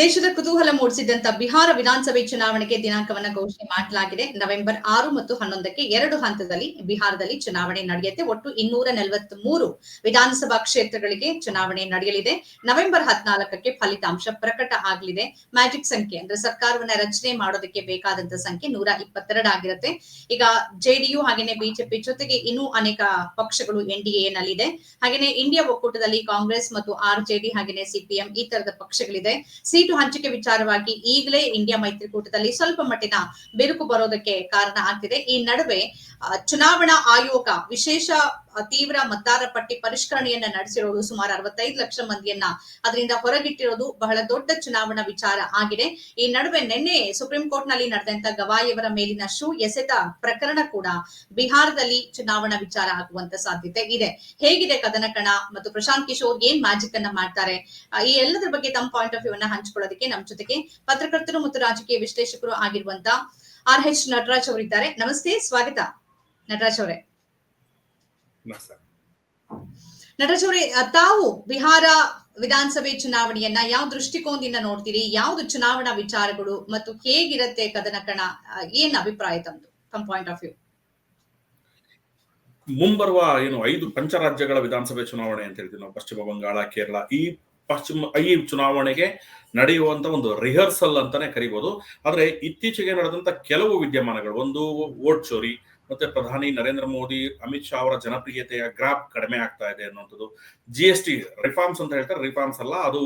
ದೇಶದ ಕುತೂಹಲ ಮೂಡಿಸಿದಂತ ಬಿಹಾರ ವಿಧಾನಸಭೆ ಚುನಾವಣೆಗೆ ದಿನಾಂಕವನ್ನು ಘೋಷಣೆ ಮಾಡಲಾಗಿದೆ. ನವೆಂಬರ್ ಆರು ಮತ್ತು ಹನ್ನೊಂದಕ್ಕೆ ಎರಡು ಹಂತದಲ್ಲಿ ಬಿಹಾರದಲ್ಲಿ ಚುನಾವಣೆ ನಡೆಯುತ್ತೆ. ಒಟ್ಟು ಇನ್ನೂರ ನಲವತ್ತ್ ಮೂರು ವಿಧಾನಸಭಾ ಕ್ಷೇತ್ರಗಳಿಗೆ ಚುನಾವಣೆ ನಡೆಯಲಿದೆ. ನವೆಂಬರ್ ಹದಿನಾಲ್ಕಕ್ಕೆ ಫಲಿತಾಂಶ ಪ್ರಕಟ ಆಗಲಿದೆ. ಮ್ಯಾಜಿಕ್ ಸಂಖ್ಯೆ ಅಂದ್ರೆ ಸರ್ಕಾರವನ್ನ ರಚನೆ ಮಾಡೋದಕ್ಕೆ ಬೇಕಾದಂತ ಸಂಖ್ಯೆ ನೂರ ಇಪ್ಪತ್ತೆರಡು ಆಗಿರುತ್ತೆ. ಈಗ ಜೆಡಿಯು ಹಾಗೇನೆ ಬಿಜೆಪಿ ಜೊತೆಗೆ ಇನ್ನೂ ಅನೇಕ ಪಕ್ಷಗಳು ಎನ್ ಡಿ ನಲ್ಲಿದೆ. ಹಾಗೇನೆ ಇಂಡಿಯಾ ಒಕ್ಕೂಟದಲ್ಲಿ ಕಾಂಗ್ರೆಸ್ ಮತ್ತು ಆರ್ ಜೆಡಿ ಹಾಗೇನೆ ಸಿಪಿಎಂ ಈ ತರದ ಪಕ್ಷಗಳಿದೆ. ಸೀಟು ಹಂಚಿಕೆ ವಿಚಾರವಾಗಿ ಈಗಲೇ ಇಂಡಿಯಾ ಮೈತ್ರಿಕೂಟದಲ್ಲಿ ಸ್ವಲ್ಪ ಮಟ್ಟಿನ ಬಿರುಕು ಬರೋದಕ್ಕೆ ಕಾರಣ ಆಗ್ತಿದೆ. ಈ ನಡುವೆ ಚುನಾವಣಾ ಆಯೋಗ ವಿಶೇಷ ತೀವ್ರ ಮತದಾರ ಪಟ್ಟಿ ಪರಿಷ್ಕರಣೆಯನ್ನ ನಡೆಸಿರೋದು ಸುಮಾರು ಅರವತ್ತೈದು ಲಕ್ಷ ಮಂದಿಯನ್ನ ಅದರಿಂದ ಹೊರಗಿಟ್ಟಿರೋದು ಬಹಳ ದೊಡ್ಡ ಚುನಾವಣಾ ವಿಚಾರ ಆಗಿದೆ. ಈ ನಡುವೆ ನಿನ್ನೆ ಸುಪ್ರೀಂ ಕೋರ್ಟ್ನಲ್ಲಿ ನಡೆದಂತ ಗವಾಯಿಯವರ ಮೇಲಿನ ಶೂ ಎಸೆತ ಪ್ರಕರಣ ಕೂಡ ಬಿಹಾರದಲ್ಲಿ ಚುನಾವಣಾ ವಿಚಾರ ಆಗುವಂತ ಸಾಧ್ಯತೆ ಇದೆ. ಹೇಗಿದೆ ಕದನ ಕಣ ಮತ್ತು ಪ್ರಶಾಂತ್ ಕಿಶೋರ್ ಏನ್ ಮ್ಯಾಜಿಕ್ ಅನ್ನ ಮಾಡ್ತಾರೆ? ಈ ಎಲ್ಲದರ ಬಗ್ಗೆ ತಮ್ಮ ಪಾಯಿಂಟ್ ಆಫ್ ವ್ಯೂ ಅನ್ನ ಹಂಚಿಕೊಳ್ಳೋದಕ್ಕೆ ನಮ್ಮ ಜೊತೆಗೆ ಪತ್ರಕರ್ತರು ಮತ್ತು ರಾಜಕೀಯ ವಿಶ್ಲೇಷಕರು ಆಗಿರುವಂತ ಆರ್ ಎಚ್ ನಟರಾಜ್ ಅವರಿದ್ದಾರೆ. ನಮಸ್ತೆ, ಸ್ವಾಗತ. ನಟರಾಜ್ ಅವರೇ. ನಟರಾಜ್ ಅವರೇ ತಾವು ಬಿಹಾರ ವಿಧಾನಸಭೆ ಚುನಾವಣೆಯನ್ನ ಯಾವ ದೃಷ್ಟಿಕೋನದಿಂದ ನೋಡ್ತೀರಿ? ಯಾವ್ದು ಚುನಾವಣಾ ವಿಚಾರಗಳು ಮತ್ತು ಹೇಗಿರತ್ತೆ ಕದನ ಕಣ? ಏನ್ ಅಭಿಪ್ರಾಯ ತಮ್ದು ತಮ್ಮ ಪಾಯಿಂಟ್ ಆಫ್ ವ್ಯೂ ಮುಂಬರುವ ಏನು ಐದು ಪಂಚರಾಜ್ಯಗಳ ವಿಧಾನಸಭೆ ಚುನಾವಣೆ ಅಂತ ಹೇಳ್ತೀವಿ ನಾವು. ಪಶ್ಚಿಮ ಬಂಗಾಳ ಕೇರಳ ಈ ಪಶ್ಚಿಮ ಈ ಚುನಾವಣೆಗೆ ನಡೆಯುವಂತ ಒಂದು ರಿಹರ್ಸಲ್ ಅಂತಾನೆ ಕರಿಬಹುದು ಆದ್ರೆ ಇತ್ತೀಚೆಗೆ ನಡೆದಂತ ಕೆಲವು ವಿದ್ಯಮಾನಗಳು ಒಂದು ಓಟ್ ಚೋರಿ ಮತ್ತೆ ಪ್ರಧಾನಿ ನರೇಂದ್ರ ಮೋದಿ, ಅಮಿತ್ ಶಾ ಅವರ ಜನಪ್ರಿಯತೆಯ ಗ್ರಾಪ್ ಕಡಿಮೆ ಆಗ್ತಾ ಇದೆ ಅನ್ನುವಂಥದ್ದು. ಜಿ ಎಸ್ ಟಿ ರಿಫಾರ್ಮ್ಸ್ ಅಂತ ಹೇಳ್ತಾರೆ ರಿಫಾರ್ಮ್ಸ್ ಅಲ್ಲ, ಅದು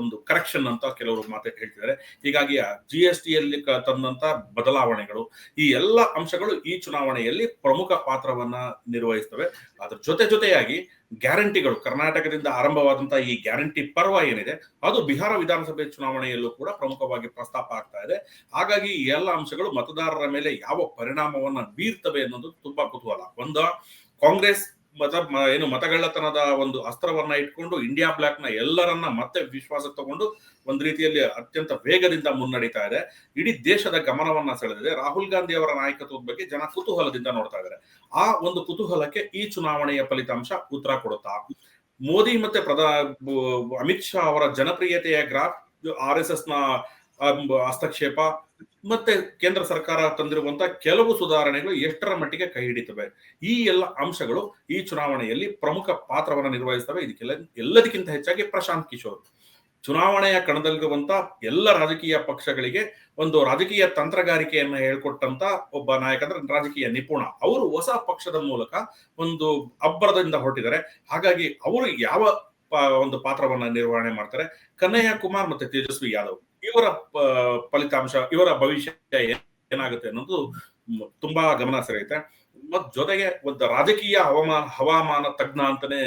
ಒಂದು ಕರೆಕ್ಷನ್ ಅಂತ ಕೆಲವರು ಮಾತು ಹೇಳ್ತಿದ್ದಾರೆ. ಹೀಗಾಗಿ ಜಿ ಎಸ್ ಟಿಯಲ್ಲಿ ತಂದಂತ ಬದಲಾವಣೆಗಳು, ಈ ಎಲ್ಲ ಅಂಶಗಳು ಈ ಚುನಾವಣೆಯಲ್ಲಿ ಪ್ರಮುಖ ಪಾತ್ರವನ್ನ ನಿರ್ವಹಿಸ್ತವೆ. ಅದ್ರ ಜೊತೆ ಜೊತೆಯಾಗಿ ಗ್ಯಾರಂಟಿಗಳು, ಕರ್ನಾಟಕದಿಂದ ಆರಂಭವಾದಂತಹ ಈ ಗ್ಯಾರಂಟಿ ಪರ್ವ ಏನಿದೆ, ಅದು ಬಿಹಾರ ವಿಧಾನಸಭೆ ಚುನಾವಣೆಯಲ್ಲೂ ಕೂಡ ಪ್ರಮುಖವಾಗಿ ಪ್ರಸ್ತಾಪ ಆಗ್ತಾ ಇದೆ. ಹಾಗಾಗಿ ಈ ಎಲ್ಲ ಅಂಶಗಳು ಮತದಾರರ ಮೇಲೆ ಯಾವ ಪರಿಣಾಮವನ್ನ ಬೀರ್ತವೆ ಅನ್ನೋದು ತುಂಬಾ ಕುತೂಹಲ. ಒಂದು, ಕಾಂಗ್ರೆಸ್ ಮತ ಏನು ಮತಗಳ್ಳತನದ ಒಂದು ಅಸ್ತ್ರವನ್ನ ಇಟ್ಕೊಂಡು ಇಂಡಿಯಾ ಬ್ಲಾಕ್ನ ಎಲ್ಲರನ್ನ ಮತ್ತೆ ವಿಶ್ವಾಸ ತಗೊಂಡು ಒಂದ್ ರೀತಿಯಲ್ಲಿ ಅತ್ಯಂತ ವೇಗದಿಂದ ಮುನ್ನಡೀತಾ ಇದೆ. ಇಡೀ ದೇಶದ ಗಮನವನ್ನ ಸೆಳೆದಿದೆ. ರಾಹುಲ್ ಗಾಂಧಿ ಅವರ ನಾಯಕತ್ವದ ಬಗ್ಗೆ ಜನ ಕುತೂಹಲದಿಂದ ನೋಡ್ತಾ ಇದ್ದಾರೆ. ಆ ಒಂದು ಕುತೂಹಲಕ್ಕೆ ಈ ಚುನಾವಣೆಯ ಫಲಿತಾಂಶ ಉತ್ತರ ಕೊಡುತ್ತಾ? ಮೋದಿ ಮತ್ತೆ ಪ್ರಧಾ ಅಮಿತ್ ಶಾ ಅವರ ಜನಪ್ರಿಯತೆಯ ಗ್ರಾಫ್, ಆರ್ ಎಸ್ ಎಸ್ನ ಹಸ್ತಕ್ಷೇಪ ಮತ್ತೆ ಕೇಂದ್ರ ಸರ್ಕಾರ ತಂದಿರುವಂತಹ ಕೆಲವು ಸುಧಾರಣೆಗಳು ಎಷ್ಟರ ಮಟ್ಟಿಗೆ ಕೈ ಹಿಡಿತವೆ? ಈ ಎಲ್ಲ ಅಂಶಗಳು ಈ ಚುನಾವಣೆಯಲ್ಲಿ ಪ್ರಮುಖ ಪಾತ್ರವನ್ನು ನಿರ್ವಹಿಸ್ತವೆ. ಇದಕ್ಕೆಲ್ಲ ಎಲ್ಲದಕ್ಕಿಂತ ಹೆಚ್ಚಾಗಿ ಪ್ರಶಾಂತ್ ಕಿಶೋರ್. ಚುನಾವಣೆಯ ಕಣದಲ್ಲಿರುವಂತ ಎಲ್ಲ ರಾಜಕೀಯ ಪಕ್ಷಗಳಿಗೆ ಒಂದು ರಾಜಕೀಯ ತಂತ್ರಗಾರಿಕೆಯನ್ನ ಹೇಳ್ಕೊಟ್ಟಂತ ಒಬ್ಬ ನಾಯಕ ಅಂದ್ರೆ ರಾಜಕೀಯ ನಿಪುಣ. ಅವರು ಹೊಸ ಪಕ್ಷದ ಮೂಲಕ ಒಂದು ಅಬ್ಬರದಿಂದ ಹೊರಟಿದ್ದಾರೆ. ಹಾಗಾಗಿ ಅವರು ಯಾವ ಒಂದು ಪಾತ್ರವನ್ನ ನಿರ್ವಹಣೆ ಮಾಡ್ತಾರೆ? ಕನ್ನಯ್ಯ ಕುಮಾರ್ ಮತ್ತೆ ತೇಜಸ್ವಿ ಯಾದವ್. ಇವರ ಫಲಿತಾಂಶ, ಇವರ ಭವಿಷ್ಯ ಏನಾಗುತ್ತೆ ಅನ್ನೋದು ತುಂಬಾ ಗಮನ ಸೆಳೆಯುತ್ತೆ. ಮತ್ ಜೊತೆಗೆ ಒಂದು ರಾಜಕೀಯ ಹವಾಮಾನ ಹವಾಮಾನ ತಜ್ಞ ಅಂತಾನೆ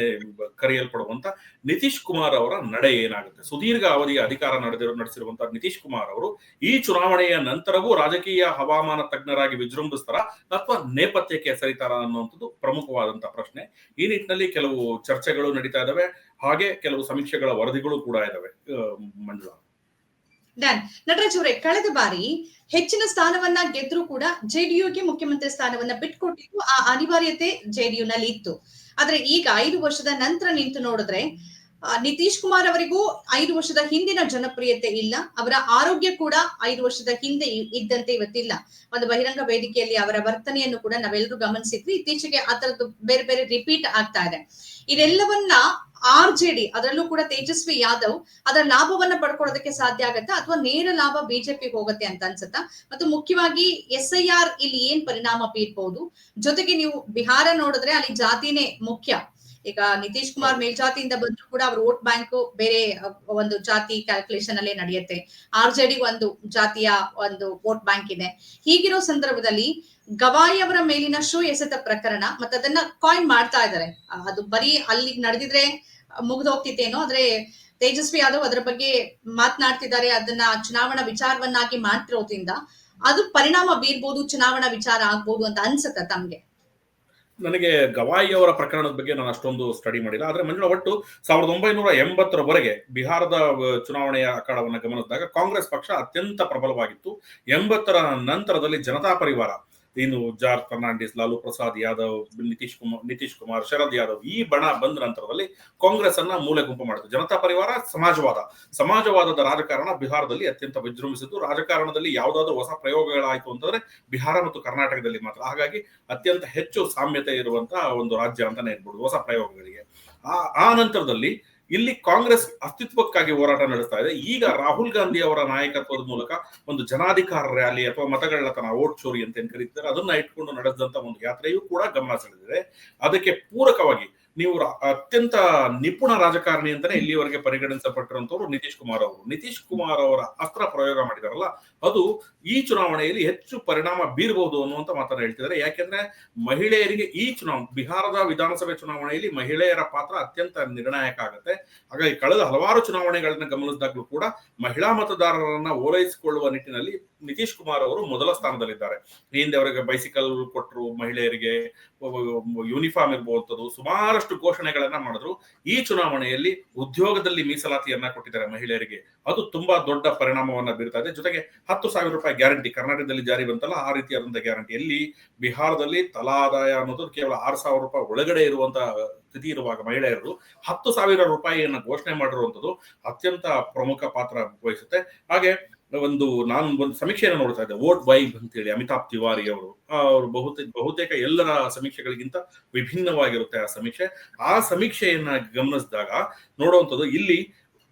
ಕರೆಯಲ್ಪಡುವಂತ ನಿತೀಶ್ ಕುಮಾರ್ ಅವರ ನಡೆ ಏನಾಗುತ್ತೆ? ಸುದೀರ್ಘ ಅವಧಿಯ ಅಧಿಕಾರ ನಡೆದಿರೋ ನಡೆಸಿರುವಂತಹ ನಿತೀಶ್ ಕುಮಾರ್ ಅವರು ಈ ಚುನಾವಣೆಯ ನಂತರವೂ ರಾಜಕೀಯ ಹವಾಮಾನ ತಜ್ಞರಾಗಿ ವಿಜೃಂಭಿಸ್ತಾರ ಅಥವಾ ನೇಪಥ್ಯಕ್ಕೆ ಸರಿತಾರ ಅನ್ನುವಂಥದ್ದು ಪ್ರಮುಖವಾದಂತಹ ಪ್ರಶ್ನೆ. ಈ ನಿಟ್ಟಿನಲ್ಲಿ ಕೆಲವು ಚರ್ಚೆಗಳು ನಡೀತಾ ಇದಾವೆ. ಹಾಗೆ ಕೆಲವು ಸಮೀಕ್ಷೆಗಳ ವರದಿಗಳು ಕೂಡ ಇದಾವೆ. ಮಂಜುಳಾ. ಡನ್ ನಟರಾಜ್ ಅವರೇ, ಕಳೆದ ಬಾರಿ ಹೆಚ್ಚಿನ ಸ್ಥಾನವನ್ನ ಗೆದ್ರೂ ಕೂಡ ಜೆಡಿಯುಗೆ ಮುಖ್ಯಮಂತ್ರಿ ಸ್ಥಾನವನ್ನ ಬಿಟ್ಕೊಟ್ಟಿದ್ದು ಆ ಅನಿವಾರ್ಯತೆ ಜೆಡಿಯು ನಲ್ಲಿ ಇತ್ತು. ಆದ್ರೆ ಈಗ ಐದು ವರ್ಷದ ನಂತರ ನಿಂತು ನೋಡಿದ್ರೆ ನಿತೀಶ್ ಕುಮಾರ್ ಅವರಿಗೂ ಐದು ವರ್ಷದ ಹಿಂದಿನ ಜನಪ್ರಿಯತೆ ಇಲ್ಲ. ಅವರ ಆರೋಗ್ಯ ಕೂಡ ಐದು ವರ್ಷದ ಹಿಂದೆ ಇದ್ದಂತೆ ಇವತ್ತಿಲ್ಲ. ಒಂದು ಬಹಿರಂಗ ವೇದಿಕೆಯಲ್ಲಿ ಅವರ ವರ್ತನೆಯನ್ನು ಕೂಡ ನಾವೆಲ್ಲರೂ ಗಮನಿಸಿದ್ವಿ. ಇತ್ತೀಚೆಗೆ ಆ ಬೇರೆ ಬೇರೆ ರಿಪೀಟ್ ಆಗ್ತಾ ಇದೆ. ಇದೆಲ್ಲವನ್ನ ಆರ್ ಜೆ ಡಿ ಅದರಲ್ಲೂ ಕೂಡ ತೇಜಸ್ವಿ ಯಾದವ್, ಅದರ ಲಾಭವನ್ನ ಪಡ್ಕೊಳ್ಳೋದಕ್ಕೆ ಸಾಧ್ಯ ಆಗತ್ತಾ? ಅಥವಾ ನೇರ ಲಾಭ ಬಿಜೆಪಿ ಹೋಗುತ್ತೆ ಅಂತ ಅನ್ಸುತ್ತಾ? ಮತ್ತು ಮುಖ್ಯವಾಗಿ ಎಸ್ ಐ ಇಲ್ಲಿ ಏನ್ ಪರಿಣಾಮ ಬೀರ್ಬಹುದು ಜೊತೆಗೆ ನೀವು ಬಿಹಾರ ನೋಡಿದ್ರೆ ಅಲ್ಲಿ ಜಾತಿನೇ ಮುಖ್ಯ. ಈಗ ನಿತೀಶ್ ಕುಮಾರ್ ಮೇಲ್ಜಾತಿಯಿಂದ ಬಂದ್ರು ಕೂಡ ಅವ್ರ ವೋಟ್ ಬ್ಯಾಂಕ್ ಬೇರೆ ಒಂದು ಜಾತಿ ಕ್ಯಾಲ್ಕುಲೇಷನ್ ಅಲ್ಲೇ ನಡೆಯುತ್ತೆ. ಆರ್ ಜೆ ಡಿ ಒಂದು ಜಾತಿಯ ಒಂದು ವೋಟ್ ಬ್ಯಾಂಕ್ ಇದೆ. ಹೀಗಿರೋ ಸಂದರ್ಭದಲ್ಲಿ ಗವಾಯಿ ಅವರ ಮೇಲಿನ ಶೂ ಎಸೆತ ಪ್ರಕರಣ ಮತ್ತೆ ಅದನ್ನ ಕಾಯಿನ್ ಮಾಡ್ತಾ ಇದ್ದಾರೆ ಅದು ಬರೀ ಅಲ್ಲಿ ನಡೆದಿದ್ರೆ ಮುಗಿದೋಗ್ತಿತ್ತೇನೋ ಆದ್ರೆ ತೇಜಸ್ವಿ ಯಾದವ್ ಅದರ ಬಗ್ಗೆ ಮಾತನಾಡ್ತಿದ್ದಾರೆ, ಅದನ್ನ ಚುನಾವಣಾ ವಿಚಾರವನ್ನಾಗಿ ಮಾಡ್ತಿರೋದ್ರಿಂದ ಅದು ಪರಿಣಾಮ ಬೀರ್ಬೋದು, ಚುನಾವಣಾ ವಿಚಾರ ಆಗ್ಬೋದು ಅಂತ ಅನ್ಸುತ್ತ ತಮ್ಗೆ? ನನಗೆ ಗವಾಯಿ ಅವರ ಪ್ರಕರಣದ ಬಗ್ಗೆ ನಾನು ಅಷ್ಟೊಂದು ಸ್ಟಡಿ ಮಾಡಿಲ್ಲ. ಆದರೆ ಮಂಜುಳ, ಒಟ್ಟು ಸಾವಿರದ ಒಂಬೈನೂರ ಎಂಬತ್ತರವರೆಗೆ ಬಿಹಾರದ ಚುನಾವಣೆಯ ಅಖಾಡವನ್ನು ಗಮನಿಸಿದಾಗ ಕಾಂಗ್ರೆಸ್ ಪಕ್ಷ ಅತ್ಯಂತ ಪ್ರಬಲವಾಗಿತ್ತು. ಎಂಬತ್ತರ ನಂತರದಲ್ಲಿ ಜನತಾ ಪರಿವಾರ ಇನ್ನು ಜಾರ್ಜ್ ಫರ್ನಾಂಡಿಸ್, ಲಾಲು ಪ್ರಸಾದ್ ಯಾದವ್ ನಿತೀಶ್ ಕುಮಾರ್ ನಿತೀಶ್ ಕುಮಾರ್, ಶರದ್ ಯಾದವ್ ಈ ಬಣ ಬಂದ ನಂತರದಲ್ಲಿ ಕಾಂಗ್ರೆಸ್ ಅನ್ನ ಮೂಲೆ ಗುಂಪು ಮಾಡಿತು. ಜನತಾ ಪರಿವಾರ ಸಮಾಜವಾದ. ಸಮಾಜವಾದದ ರಾಜಕಾರಣ ಬಿಹಾರದಲ್ಲಿ ಅತ್ಯಂತ ವಿಜೃಂಭಿಸಿದ್ದು. ರಾಜಕಾರಣದಲ್ಲಿ ಯಾವುದಾದ್ರೂ ಹೊಸ ಪ್ರಯೋಗಗಳಾಯಿತು ಅಂತಂದ್ರೆ ಬಿಹಾರ ಮತ್ತು ಕರ್ನಾಟಕದಲ್ಲಿ ಮಾತ್ರ. ಹಾಗಾಗಿ ಅತ್ಯಂತ ಹೆಚ್ಚು ಸಾಮ್ಯತೆ ಇರುವಂತಹ ಒಂದು ರಾಜ್ಯ ಅಂತಾನೆ ಹೇಳ್ಬೋದು, ಹೊಸ ಪ್ರಯೋಗಗಳಿಗೆ. ಆ ಆ ನಂತರದಲ್ಲಿ ಇಲ್ಲಿ ಕಾಂಗ್ರೆಸ್ ಅಸ್ತಿತ್ವಕ್ಕಾಗಿ ಹೋರಾಟ ನಡೆಸ್ತಾ ಇದೆ. ಈಗ ರಾಹುಲ್ ಗಾಂಧಿ ಅವರ ನಾಯಕತ್ವದ ಮೂಲಕ ಒಂದು ಜನಾಧಿಕಾರ ರ್ಯಾಲಿ ಅಥವಾ ಮತಗಳ್ಳತನ ಓಟ್ ಚೋರಿ ಅಂತ ಏನ್ ಕರೀತಾರೆ ಅದನ್ನ ಇಟ್ಕೊಂಡು ನಡೆಸಿದಂತ ಒಂದು ಯಾತ್ರೆಯೂ ಕೂಡ ಗಮನ ಸೆಳೆದಿದೆ. ಅದಕ್ಕೆ ಪೂರಕವಾಗಿ ನೀವು ಅತ್ಯಂತ ನಿಪುಣ ರಾಜಕಾರಣಿ ಅಂತಾನೆ ಇಲ್ಲಿವರೆಗೆ ಪರಿಗಣಿಸಲ್ಪಟ್ಟಿರುವಂತವ್ರು ನಿತೀಶ್ ಕುಮಾರ್ ಅವರು. ನಿತೀಶ್ ಕುಮಾರ್ ಅವರ ಅಸ್ತ್ರ ಪ್ರಯೋಗ ಮಾಡಿದಾರಲ್ಲ ಅದು ಈ ಚುನಾವಣೆಯಲ್ಲಿ ಹೆಚ್ಚು ಪರಿಣಾಮ ಬೀರಬಹುದು ಅನ್ನುವಂತ ಮಾತನ್ನ ಹೇಳ್ತಿದ್ದಾರೆ. ಯಾಕೆಂದ್ರೆ ಮಹಿಳೆಯರಿಗೆ ಈ ಚುನಾವಣೆ ಬಿಹಾರದ ವಿಧಾನಸಭೆ ಚುನಾವಣೆಯಲ್ಲಿ ಮಹಿಳೆಯರ ಪಾತ್ರ ಅತ್ಯಂತ ನಿರ್ಣಾಯಕ ಆಗುತ್ತೆ. ಹಾಗಾಗಿ ಕಳೆದ ಹಲವಾರು ಚುನಾವಣೆಗಳನ್ನ ಗಮನಿಸಿದಾಗಲೂ ಕೂಡ ಮಹಿಳಾ ಮತದಾರರನ್ನ ಓಲೈಸಿಕೊಳ್ಳುವ ನಿಟ್ಟಿನಲ್ಲಿ ನಿತೀಶ್ ಕುಮಾರ್ ಅವರು ಮೊದಲ ಸ್ಥಾನದಲ್ಲಿದ್ದಾರೆ. ಹಿಂದೆ ಅವರಿಗೆ ಬೈಸಿಕಲ್ ಕೊಟ್ಟರು ಮಹಿಳೆಯರಿಗೆ ಯೂನಿಫಾರ್ಮ್ ಇರ್ಬೋದು ಸುಮಾರಷ್ಟು ಘೋಷಣೆಗಳನ್ನ ಮಾಡಿದ್ರು. ಈ ಚುನಾವಣೆಯಲ್ಲಿ ಉದ್ಯೋಗದಲ್ಲಿ ಮೀಸಲಾತಿಯನ್ನ ಕೊಟ್ಟಿದ್ದಾರೆ ಮಹಿಳೆಯರಿಗೆ. ಅದು ತುಂಬಾ ದೊಡ್ಡ ಪರಿಣಾಮವನ್ನ ಬೀರ್ತಾ ಇದೆ. ಜೊತೆಗೆ ಹತ್ತು ಸಾವಿರ ರೂಪಾಯಿ ಗ್ಯಾರಂಟಿ ಕರ್ನಾಟಕದಲ್ಲಿ ಜಾರಿ ಬಂತಲ್ಲ, ಆ ರೀತಿಯಾದಂತಹ ಗ್ಯಾರಂಟಿ. ಎಲ್ಲಿ ಬಿಹಾರದಲ್ಲಿ ತಲಾ ಆದಾಯ ಅನ್ನೋದು ಕೇವಲ ಆರು ಸಾವಿರ ರೂಪಾಯಿ ಒಳಗಡೆ ಇರುವಂತಹ ಸ್ಥಿತಿ ಇರುವಾಗ ಮಹಿಳೆಯರು ಹತ್ತು ಸಾವಿರ ರೂಪಾಯಿಯನ್ನು ಘೋಷಣೆ ಮಾಡಿರುವಂತದ್ದು ಅತ್ಯಂತ ಪ್ರಮುಖ ಪಾತ್ರ ವಹಿಸುತ್ತೆ. ಹಾಗೆ ಒಂದು ನಾನು ಒಂದು ಸಮೀಕ್ಷೆಯನ್ನು ನೋಡ್ತಾ ಇದ್ದೆ, ವೋಟ್ ವೈಬ್ ಅಂತೇಳಿ ಅಮಿತಾಬ್ ತಿವಾರಿ ಅವರು. ಅವರು ಬಹುತೇಕ ಬಹುತೇಕ ಎಲ್ಲರ ಸಮೀಕ್ಷೆಗಳಿಗಿಂತ ವಿಭಿನ್ನವಾಗಿರುತ್ತೆ ಆ ಸಮೀಕ್ಷೆ. ಆ ಸಮೀಕ್ಷೆಯನ್ನ ಗಮನಿಸಿದಾಗ ನೋಡುವಂಥದ್ದು ಇಲ್ಲಿ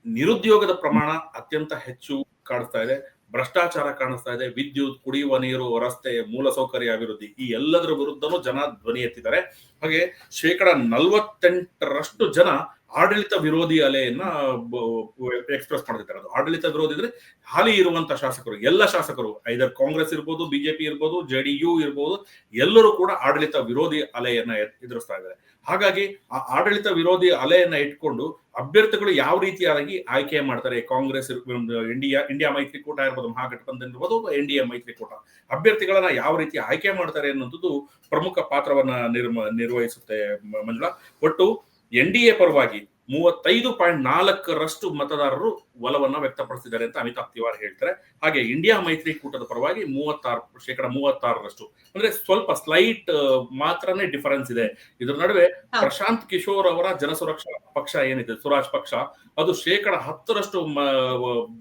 ನಿರುದ್ಯೋಗದ ಪ್ರಮಾಣ ಅತ್ಯಂತ ಹೆಚ್ಚು ಕಾಡಿಸ್ತಾ ಇದೆ. ಭ್ರಷ್ಟಾಚಾರ ಕಾಣಿಸ್ತಾ ಇದೆ, ವಿದ್ಯುತ್, ಕುಡಿಯುವ ನೀರು, ರಸ್ತೆ ಮೂಲಸೌಕರ್ಯ ಅಭಿವೃದ್ಧಿ, ಈ ಎಲ್ಲದರ ವಿರುದ್ಧನೂ ಜನ ಧ್ವನಿ ಎತ್ತಿದ್ದಾರೆ. ಹಾಗೆ ಶೇಕಡ ನಲವತ್ತೆಂಟರಷ್ಟು ಜನ ಆಡಳಿತ ವಿರೋಧಿ ಅಲೆಯನ್ನ ಎಕ್ಸ್ಪ್ರೆಸ್ ಮಾಡ್ತಿದ್ದಾರೆ. ಅದು ಆಡಳಿತ ವಿರೋಧಿ ಅಂದ್ರೆ ಹಾಲಿ ಇರುವಂತ ಶಾಸಕರು, ಎಲ್ಲ ಶಾಸಕರು ಐದರ್ ಕಾಂಗ್ರೆಸ್ ಇರ್ಬೋದು ಬಿಜೆಪಿ ಇರ್ಬೋದು ಜೆಡಿಯು ಇರ್ಬೋದು, ಎಲ್ಲರೂ ಕೂಡ ಆಡಳಿತ ವಿರೋಧಿ ಅಲೆಯನ್ನ ಎದ್- ಎದುರಿಸ್ತಾ ಇದ್ದಾರೆ. ಹಾಗಾಗಿ ಆ ಆಡಳಿತ ವಿರೋಧಿ ಅಲೆಯನ್ನ ಇಟ್ಕೊಂಡು ಅಭ್ಯರ್ಥಿಗಳು ಯಾವ ರೀತಿಯಾಗಿ ಆಯ್ಕೆ ಮಾಡ್ತಾರೆ, ಕಾಂಗ್ರೆಸ್ ಇಂಡಿಯಾ ಇಂಡಿಯಾ ಮೈತ್ರಿಕೂಟ ಇರ್ಬೋದು, ಮಹಾಗಠಬಂಧನ್ ಇರ್ಬೋದು ಎನ್ ಡಿ ಎ ಮೈತ್ರಿಕೂಟ ಅಭ್ಯರ್ಥಿಗಳನ್ನ ಯಾವ ರೀತಿ ಆಯ್ಕೆ ಮಾಡ್ತಾರೆ ಅನ್ನೋದು ಪ್ರಮುಖ ಪಾತ್ರವನ್ನ ನಿರ್ಮ, ನಿರ್ವಹಿಸುತ್ತೆ ಮಂಜುಳಾ. ಒಟ್ಟು ಎನ್ ಡಿ ಎ ಪರವಾಗಿ ಮೂವತ್ತೈದು ಪಾಯಿಂಟ್ ನಾಲ್ಕರಷ್ಟು ಮತದಾರರು ಒಲವನ್ನ ವ್ಯಕ್ತಪಡಿಸಿದ್ದಾರೆ ಅಂತ ಅಮಿತಾಬ್ ತಿವಾರಿ ಹೇಳ್ತಾರೆ. ಹಾಗೆ ಇಂಡಿಯಾ ಮೈತ್ರಿಕೂಟದ ಪರವಾಗಿ ಮೂವತ್ತಾರು ಶೇಕಡ ಮೂವತ್ತಾರರಷ್ಟು. ಅಂದ್ರೆ ಸ್ವಲ್ಪ ಸ್ಲೈಟ್ ಮಾತ್ರನೇ ಡಿಫರೆನ್ಸ್ ಇದೆ. ಇದ್ರ ನಡುವೆ. ಪ್ರಶಾಂತ್ ಕಿಶೋರ್ ಅವರ ಜನಸುರಕ್ಷಾ ಪಕ್ಷ ಏನಿದೆ ಸ್ವರಾಜ್ ಪಕ್ಷ ಅದು ಶೇಕಡ ಹತ್ತರಷ್ಟು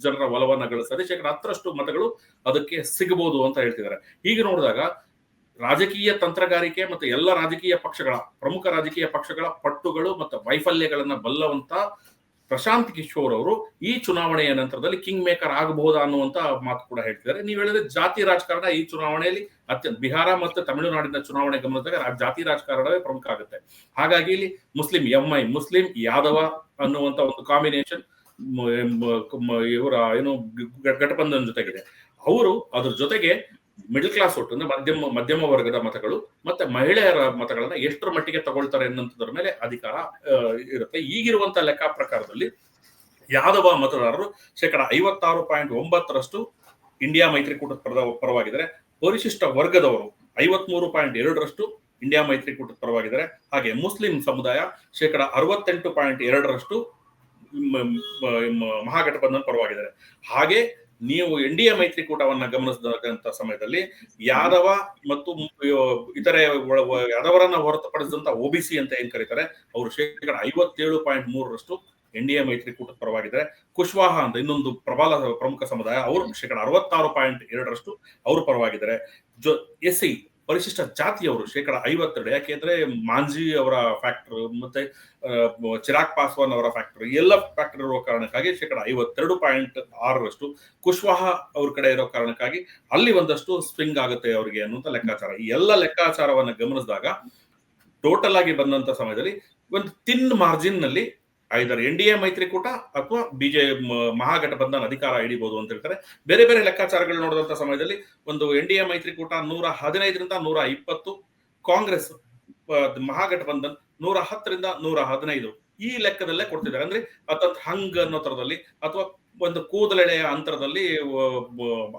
ಜನರ ಒಲವನ್ನ ಗಳಿಸ್ತದೆ ಶೇಕಡ ಹತ್ತರಷ್ಟು ಮತಗಳು ಅದಕ್ಕೆ ಸಿಗಬಹುದು ಅಂತ ಹೇಳ್ತಿದ್ದಾರೆ. ಹೀಗೆ ನೋಡಿದಾಗ ರಾಜಕೀಯ ತಂತ್ರಗಾರಿಕೆ ಮತ್ತು ಎಲ್ಲ ರಾಜಕೀಯ ಪಕ್ಷಗಳ, ಪ್ರಮುಖ ರಾಜಕೀಯ ಪಕ್ಷಗಳ ಪಟ್ಟುಗಳು ಮತ್ತು ವೈಫಲ್ಯಗಳನ್ನ ಬಲ್ಲವಂತ ಪ್ರಶಾಂತ್ ಕಿಶೋರ್ ಅವರು ಈ ಚುನಾವಣೆಯ ನಂತರದಲ್ಲಿ ಕಿಂಗ್ ಮೇಕರ್ ಆಗಬಹುದಾ ಅನ್ನುವಂತ ಮಾತು ಕೂಡ ಹೇಳ್ತಿದ್ದಾರೆ. ನೀವು ಹೇಳಿದ್ರೆ ಜಾತಿ ರಾಜಕಾರಣ ಈ ಚುನಾವಣೆಯಲ್ಲಿ ಅತ್ಯಂತ, ಬಿಹಾರ ಮತ್ತು ತಮಿಳುನಾಡಿನ ಚುನಾವಣೆ ಗಮನದಾಗ ಜಾತಿ ರಾಜಕಾರಣವೇ ಪ್ರಮುಖ ಆಗುತ್ತೆ. ಹಾಗಾಗಿ ಇಲ್ಲಿ ಮುಸ್ಲಿಂ ಎಂಐ ಮುಸ್ಲಿಂ ಯಾದವ ಅನ್ನುವಂತ ಒಂದು ಕಾಂಬಿನೇಷನ್ ಇವರ ಏನು ಘಟಬಂಧನ ಜೊತೆಗಿದೆ. ಅವರು ಅದ್ರ ಜೊತೆಗೆ ಮಿಡಲ್ ಕ್ಲಾಸ್ ಒಟ್ಟು ಅಂದ್ರೆ ಮಧ್ಯಮ ಮಧ್ಯಮ ವರ್ಗದ ಮತಗಳು ಮತ್ತೆ ಮಹಿಳೆಯರ ಮತಗಳನ್ನ ಎಷ್ಟರ ಮಟ್ಟಿಗೆ ತಗೊಳ್ತಾರೆ ಅನ್ನೋದ್ರ ಮೇಲೆ ಅಧಿಕಾರ ಇರುತ್ತೆ. ಈಗಿರುವಂತ ಲೆಕ್ಕ ಪ್ರಕಾರದಲ್ಲಿ ಯಾದವ ಮತದಾರರು ಶೇಕಡ ಐವತ್ತಾರು ಪಾಯಿಂಟ್ ಒಂಬತ್ತರಷ್ಟು ಇಂಡಿಯಾ ಮೈತ್ರಿಕೂಟದ ಪರದ ಪರವಾಗಿದ್ದಾರೆ. ಪರಿಶಿಷ್ಟ ವರ್ಗದವರು ಐವತ್ಮೂರು ಪಾಯಿಂಟ್ ಎರಡರಷ್ಟು ಇಂಡಿಯಾ ಮೈತ್ರಿಕೂಟದ ಪರವಾಗಿದ್ದಾರೆ. ಹಾಗೆ ಮುಸ್ಲಿಂ ಸಮುದಾಯ ಶೇಕಡ ಅರವತ್ತೆಂಟು ಪಾಯಿಂಟ್ ಎರಡರಷ್ಟು ಮಹಾಗಠಬಂಧನ್ ಪರವಾಗಿದ್ದಾರೆ. ಹಾಗೆ ನೀವು ಎನ್ ಡಿ ಎ ಮೈತ್ರಿಕೂಟವನ್ನ ಗಮನಿಸಿದಂತ ಸಮಯದಲ್ಲಿ ಯಾದವ ಮತ್ತು ಇತರೆ ಒ- ಬಿ ಸಿ ಅಂತ ಏನ್ ಕರೀತಾರೆ, ಅವರು ಶೇಕಡ ಐವತ್ತೇಳು ಪಾಯಿಂಟ್ ಮೂರರಷ್ಟು ಎನ್ ಡಿ ಎ ಮೈತ್ರಿಕೂಟದ ಪರವಾಗಿದ್ದಾರೆ. ಕುಶ್ವಾಹ ಅಂತ ಇನ್ನೊಂದು ಪ್ರಬಲ ಪ್ರಮುಖ ಸಮುದಾಯ, ಅವರು ಶೇಕಡ ಅರವತ್ತಾರು ಪಾಯಿಂಟ್ ಎರಡರಷ್ಟು ಅವರು ಪರವಾಗಿದ್ದಾರೆ. ಜೊ, ಎಸ್ ಸಿ ಪರಿಶಿಷ್ಟ ಜಾತಿಯವರು, ಶೇಕಡ ಐವತ್ತೆರಡು, ಯಾಕೆಂದ್ರೆ ಮಾಂಜಿ ಅವರ ಫ್ಯಾಕ್ಟರ್ ಮತ್ತೆ ಚಿರಾಗ್ ಪಾಸ್ವಾನ್ ಅವರ ಫ್ಯಾಕ್ಟರ್ ಎಲ್ಲ ಫ್ಯಾಕ್ಟರ್ ಇರುವ ಕಾರಣಕ್ಕಾಗಿ ಶೇಕಡ ಐವತ್ತೆರಡು ಪಾಯಿಂಟ್ ಆರರಷ್ಟು ಕುಶ್ವಾಹ ಅವ್ರ ಕಡೆ ಇರೋ ಕಾರಣಕ್ಕಾಗಿ ಅಲ್ಲಿ ಒಂದಷ್ಟು ಸ್ವಿಂಗ್ ಆಗುತ್ತೆ ಅವರಿಗೆ ಅನ್ನುವಂಥ ಲೆಕ್ಕಾಚಾರ. ಈ ಎಲ್ಲ ಲೆಕ್ಕಾಚಾರವನ್ನು ಗಮನಿಸಿದಾಗ ಟೋಟಲ್ ಆಗಿ ಬಂದಂತ ಸಮಯದಲ್ಲಿ ಒಂದು ತಿನ್ ಮಾರ್ಜಿನ್ನಲ್ಲಿ ಐದರ್ ಎನ್ ಡಿ ಎ ಮೈತ್ರಿಕೂಟ ಅಥವಾ ಬಿಜೆ ಮಹಾಗಠಬಂಧನ್ ಅಧಿಕಾರ ಹಿಡಿಬಹುದು ಅಂತ ಹೇಳ್ತಾರೆ. ಬೇರೆ ಬೇರೆ ಲೆಕ್ಕಾಚಾರಗಳು ನೋಡಿದಂತ ಸಮಯದಲ್ಲಿ ಒಂದು ಎನ್ ಡಿ ಎ ಮೈತ್ರಿಕೂಟ ನೂರ ಹದಿನೈದರಿಂದ ನೂರ ಇಪ್ಪತ್ತು, ಕಾಂಗ್ರೆಸ್ ಮಹಾಗಠಬಂಧನ್ ನೂರ ಹತ್ತರಿಂದ ನೂರ ಹದಿನೈದು ಈ ಲೆಕ್ಕದಲ್ಲೇ ಕೊಡ್ತಿದ್ದಾರೆ. ಅಂದ್ರೆ ಅರ್ಥಾತ್ ಹಂಗ್ ಅನ್ನೋ ತರದಲ್ಲಿ ಅಥವಾ ಒಂದು ಕೂದಲೆಳೆಯ ಅಂತರದಲ್ಲಿ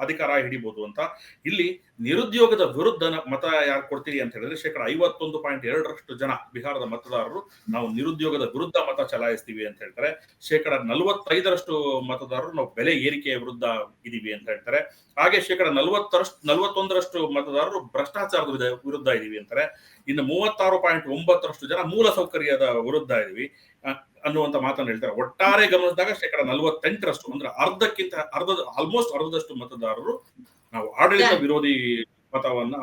ಅಧಿಕಾರ ಹಿಡಿಬಹುದು ಅಂತ. ಇಲ್ಲಿ ನಿರುದ್ಯೋಗದ ವಿರುದ್ಧ ಮತ ಯಾರು ಕೊಡ್ತೀರಿ ಅಂತ ಹೇಳಿದ್ರೆ, ಶೇಕಡ ಐವತ್ತೊಂದು ಪಾಯಿಂಟ್ ಎರಡರಷ್ಟು ಜನ ಬಿಹಾರದ ಮತದಾರರು ನಾವು ನಿರುದ್ಯೋಗದ ವಿರುದ್ಧ ಮತ ಚಲಾಯಿಸ್ತೀವಿ ಅಂತ ಹೇಳ್ತಾರೆ. ಶೇಕಡ ನಲವತ್ತೈದರಷ್ಟು ಮತದಾರರು ನಾವು ಬೆಲೆ ಏರಿಕೆಯ ವಿರುದ್ಧ ಇದೀವಿ ಅಂತ ಹೇಳ್ತಾರೆ. ಹಾಗೆ ಶೇಕಡ ನಲವತ್ತರಷ್ಟು, ನಲವತ್ತೊಂದರಷ್ಟು ಮತದಾರರು ಭ್ರಷ್ಟಾಚಾರದ ವಿರುದ್ಧ ಇದೀವಿ ಅಂತಾರೆ. ಇನ್ನು ಮೂವತ್ತಾರು ಪಾಯಿಂಟ್ ಒಂಬತ್ತರಷ್ಟು ಜನ ಮೂಲ ಸೌಕರ್ಯದ ವಿರುದ್ಧ ಇದೀವಿ. ಅನ್ನುವಂತ ಮಾತನ್ನು ಹೇಳ್ತಾರೆ. ಒಟ್ಟಾರೆ ಗಮನಿಸಿದಾಗ ಶೇಕಡ ನಲವತ್ತೆಂಟರಷ್ಟು ಅಂದ್ರೆ ಅರ್ಧಕ್ಕಿಂತ ಅರ್ಧದ ಆಲ್ಮೋಸ್ಟ್ ಅರ್ಧದಷ್ಟು ಮತದಾರರು ನಾವು ಆಡಳಿತ ವಿರೋಧಿ ಮತವನ್ನ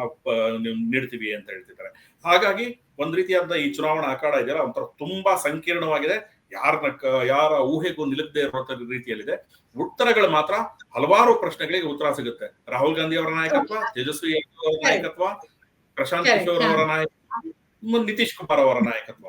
ನೀಡ್ತೀವಿ ಅಂತ ಹೇಳ್ತಿದ್ದಾರೆ. ಹಾಗಾಗಿ ಒಂದ್ ರೀತಿಯಾದ ಈ ಚುನಾವಣಾ ಅಖಾಡ ಇದೆಯಲ್ಲ ಒಂಥರ ತುಂಬಾ ಸಂಕೀರ್ಣವಾಗಿದೆ. ಯಾರನ್ನ ಯಾರ ಊಹೆಗೂ ನಿಲ್ಲದೇ ಇರೋ ರೀತಿಯಲ್ಲಿದೆ. ಉತ್ತರಗಳು ಮಾತ್ರ ಹಲವಾರು ಪ್ರಶ್ನೆಗಳಿಗೆ ಉತ್ತರ ಸಿಗುತ್ತೆ. ರಾಹುಲ್ ಗಾಂಧಿ ಅವರ ನಾಯಕತ್ವ ತೇಜಸ್ವಿ ಯಾದವ್ ಅವರ ನಾಯಕತ್ವ ಪ್ರಶಾಂತ್ ಕಿಶೋರ್ ಅವರ ನಾಯಕತ್ವ ನಿತೀಶ್ ಕುಮಾರ್ ಅವರ ನಾಯಕತ್ವ.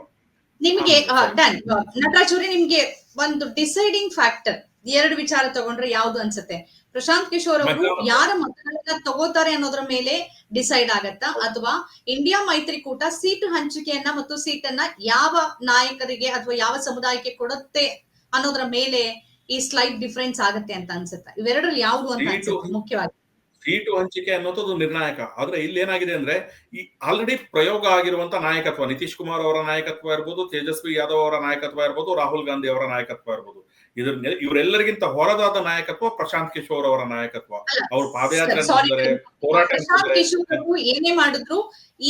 ನಿಮ್ಗೆ ಡನ್ ನಟರಾಜ್ ನಿಮ್ಗೆ ಒಂದು ಡಿಸೈಡಿಂಗ್ ಫ್ಯಾಕ್ಟರ್ ಎರಡು ವಿಚಾರ ತಗೊಂಡ್ರೆ ಯಾವ್ದು ಅನ್ಸುತ್ತೆ? ಪ್ರಶಾಂತ್ ಕಿಶೋರ್ ಅವರು ಯಾರ ಮತಗಳನ್ನ ತಗೋತಾರೆ ಅನ್ನೋದ್ರ ಮೇಲೆ ಡಿಸೈಡ್ ಆಗತ್ತಾ? ಅಥವಾ ಇಂಡಿಯಾ ಮೈತ್ರಿಕೂಟ ಸೀಟು ಹಂಚಿಕೆಯನ್ನ ಮತ್ತು ಸೀಟನ್ನ ಯಾವ ನಾಯಕರಿಗೆ ಅಥವಾ ಯಾವ ಸಮುದಾಯಕ್ಕೆ ಕೊಡುತ್ತೆ ಅನ್ನೋದ್ರ ಮೇಲೆ ಈ ಸ್ಲೈಟ್ ಡಿಫರೆನ್ಸ್ ಆಗತ್ತೆ ಅಂತ ಅನ್ಸುತ್ತೆ. ಇವೆರಡರಲ್ಲಿ ಯಾವ್ದು ಅಂತ ಅನ್ಸುತ್ತೆ ಮುಖ್ಯವಾಗಿ. ಸೀಟು ಹಂಚಿಕೆ ಅನ್ನೋದು ನಿರ್ಣಾಯಕ. ಆದ್ರೆ ಇಲ್ಲಿ ಏನಾಗಿದೆ ಅಂದ್ರೆ ಈ ಆಲ್ರೆಡಿ ಪ್ರಯೋಗ ಆಗಿರುವಂತ ನಾಯಕತ್ವ ನಿತೀಶ್ ಕುಮಾರ್ ಅವರ ನಾಯಕತ್ವ ಇರ್ಬೋದು ತೇಜಸ್ವಿ ಯಾದವ್ ಅವರ ನಾಯಕತ್ವ ಇರ್ಬೋದು ರಾಹುಲ್ ಗಾಂಧಿ ಅವರ ನಾಯಕತ್ವ ಇರ್ಬೋದು. ಇದ್ರ ಇವರೆಲ್ಲರಿಗಿಂತ ಹೊರದಾದ ನಾಯಕತ್ವ ಪ್ರಶಾಂತ್ ಕಿಶೋರ್ ಅವರ ನಾಯಕತ್ವ. ಅವರು ಪಾದಯಾತ್ರೆ ಹೋರಾಟ ಕಿಶೋರ್ ಏನೇ ಮಾಡಿದ್ರು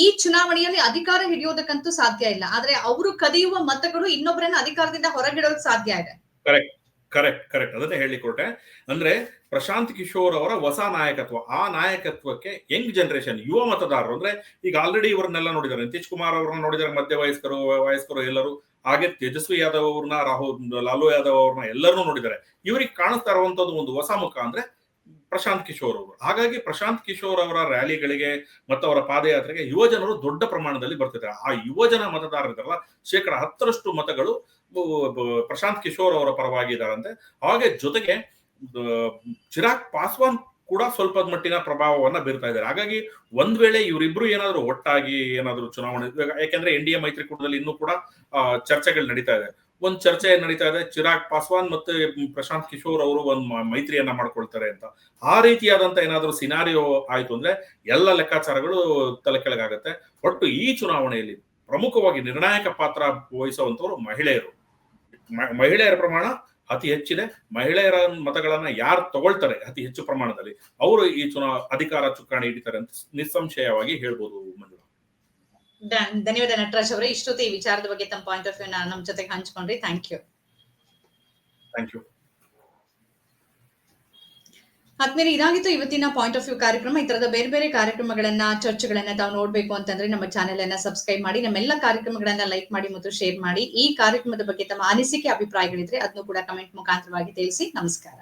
ಈ ಚುನಾವಣೆಯಲ್ಲಿ ಅಧಿಕಾರ ಹಿಡಿಯೋದಕ್ಕಂತೂ ಸಾಧ್ಯ ಇಲ್ಲ. ಆದ್ರೆ ಅವರು ಕದಿಯುವ ಮತಗಳು ಇನ್ನೊಬ್ಬರನ್ನ ಅಧಿಕಾರದಿಂದ ಹೊರಗಿಡೋದಕ್ಕೆ ಸಾಧ್ಯ ಇದೆ. ಕರೆಕ್ಟ್ ಕರೆಕ್ಟ್ ಕರೆಕ್ಟ್ ಅದನ್ನೇ ಹೇಳಿಕೊಟ್ಟೆ. ಅಂದ್ರೆ ಪ್ರಶಾಂತ್ ಕಿಶೋರ್ ಅವರ ಹೊಸ ನಾಯಕತ್ವ. ಆ ನಾಯಕತ್ವಕ್ಕೆ ಯಂಗ್ ಜನರೇಷನ್ ಯುವ ಮತದಾರರು, ಅಂದ್ರೆ ಈಗ ಆಲ್ರೆಡಿ ಇವ್ರನ್ನೆಲ್ಲ ನೋಡಿದ್ದಾರೆ. ನಿತೀಶ್ ಕುಮಾರ್ ಅವ್ರನ್ನ ನೋಡಿದ್ದಾರೆ ಮಧ್ಯ ವಯಸ್ಕರು ವಯಸ್ಕರು ಎಲ್ಲರೂ. ಹಾಗೆ ತೇಜಸ್ವಿ ಯಾದವ್ ಅವ್ರನ್ನ, ರಾಹುಲ್, ಲಾಲು ಯಾದವ್ ಅವ್ರನ್ನ ಎಲ್ಲರನ್ನೂ ನೋಡಿದ್ದಾರೆ. ಇವರಿಗೆ ಕಾಣಿಸ್ತಾ ಇರುವಂತದ್ದು ಒಂದು ಹೊಸ ಮುಖ ಅಂದ್ರೆ ಪ್ರಶಾಂತ್ ಕಿಶೋರ್ ಅವರು. ಹಾಗಾಗಿ ಪ್ರಶಾಂತ್ ಕಿಶೋರ್ ಅವರ ರ್ಯಾಲಿಗಳಿಗೆ ಮತ್ತು ಅವರ ಪಾದಯಾತ್ರೆಗೆ ಯುವಜನರು ದೊಡ್ಡ ಪ್ರಮಾಣದಲ್ಲಿ ಬರ್ತಿದ್ದಾರೆ. ಆ ಯುವಜನ ಮತದಾರರಿದ್ದಾರಲ್ಲ ಶೇಕಡ ಹತ್ತರಷ್ಟು ಮತಗಳು ಪ್ರಶಾಂತ್ ಕಿಶೋರ್ ಅವರ ಪರವಾಗಿ ಇದ್ದಾರಂತೆ ಹಾಗೆ ಜೊತೆಗೆ ಚಿರಾಗ್ ಪಾಸ್ವಾನ್ ಕೂಡ ಸ್ವಲ್ಪ ಮಟ್ಟಿನ ಪ್ರಭಾವವನ್ನ ಬೀರ್ತಾ ಇದ್ದಾರೆ. ಹಾಗಾಗಿ ಒಂದ್ ವೇಳೆ ಇವರಿಬ್ರು ಏನಾದ್ರು ಒಟ್ಟಾಗಿ ಏನಾದ್ರು ಚುನಾವಣೆ, ಯಾಕೆಂದ್ರೆ ಎನ್ ಡಿ ಎ ಮೈತ್ರಿಕೂಟದಲ್ಲಿ ಇನ್ನೂ ಕೂಡ ಚರ್ಚೆಗಳು ನಡೀತಾ ಇದೆ. ಒಂದ್ ಚರ್ಚೆ ನಡೀತಾ ಇದೆ. ಚಿರಾಗ್ ಪಾಸ್ವಾನ್ ಮತ್ತೆ ಪ್ರಶಾಂತ್ ಕಿಶೋರ್ ಅವರು ಒಂದ್ ಮೈತ್ರಿಯನ್ನ ಮಾಡ್ಕೊಳ್ತಾರೆ ಅಂತ. ಆ ರೀತಿಯಾದಂತ ಏನಾದ್ರು ಸಿನಾರಿಯೋ ಆಯ್ತು ಅಂದ್ರೆ ಎಲ್ಲ ಲೆಕ್ಕಾಚಾರಗಳು ತಲೆ ಕೆಳಗಾಗತ್ತೆ. ಒಟ್ಟು ಈ ಚುನಾವಣೆಯಲ್ಲಿ ಪ್ರಮುಖವಾಗಿ ನಿರ್ಣಾಯಕ ಪಾತ್ರ ವಹಿಸುವಂತವರು ಮಹಿಳೆಯರು. ಮಹಿಳೆಯರ ಪ್ರಮಾಣ ಅತಿ ಹೆಚ್ಚಿದೆ. ಮಹಿಳೆಯರ ಮತಗಳನ್ನ ಯಾರು ತಗೊಳ್ತಾರೆ ಅತಿ ಹೆಚ್ಚು ಪ್ರಮಾಣದಲ್ಲಿ? ಅವರು ಈ ಚುನಾವ ಅಧಿಕಾರ ಚುಕ್ಕಾಣಿ ಹಿಡಿತಾರೆ ಅಂತ ನಿಸ್ಸಂಶಯವಾಗಿ ಹೇಳ್ಬೋದು ಮಂಜುಳಾ. ಧನ್ಯವಾದ ನಟರಾಜ್ ಅವರೇ. ಇಷ್ಟೊತ್ತು ಈ ವಿಚಾರದ ಬಗ್ಗೆ ತಮ್ಮ ಪಾಯಿಂಟ್ ಆಫ್ ವ್ಯೂ ನಮ್ಮ ಜೊತೆಗೆ ಹಂಚ್ಕೊಂಡ್ರಿ. ಥ್ಯಾಂಕ್ ಯು ಥ್ಯಾಂಕ್ ಯು ಆದ್ಮೇಲೆ ಇದಾಗಿತ್ತು ಇವತ್ತಿನ ಪಾಯಿಂಟ್ ಆಫ್ ವ್ಯೂ ಕಾರ್ಯಕ್ರಮ. ಈ ತರದ ಬೇರೆ ಬೇರೆ ಕಾರ್ಯಕ್ರಮಗಳನ್ನ ಚರ್ಚೆಗಳನ್ನ ತಾವು ನೋಡ್ಬೇಕು ಅಂತಂದ್ರೆ ನಮ್ಮ ಚಾನೆಲ್ ಅನ್ನ ಸಬ್ಸ್ಕ್ರೈಬ್ ಮಾಡಿ ನಮ್ಮೆಲ್ಲ ಕಾರ್ಯಕ್ರಮಗಳನ್ನ ಲೈಕ್ ಮಾಡಿ ಮತ್ತು ಶೇರ್ ಮಾಡಿ. ಈ ಕಾರ್ಯಕ್ರಮದ ಬಗ್ಗೆ ತಮ್ಮ ಅನಿಸಿಕೆ ಅಭಿಪ್ರಾಯಗಳಿದ್ರೆ ಅದನ್ನು ಕೂಡ ಕಮೆಂಟ್ ಮುಖಾಂತರವಾಗಿ ತಿಳಿಸಿ. ನಮಸ್ಕಾರ.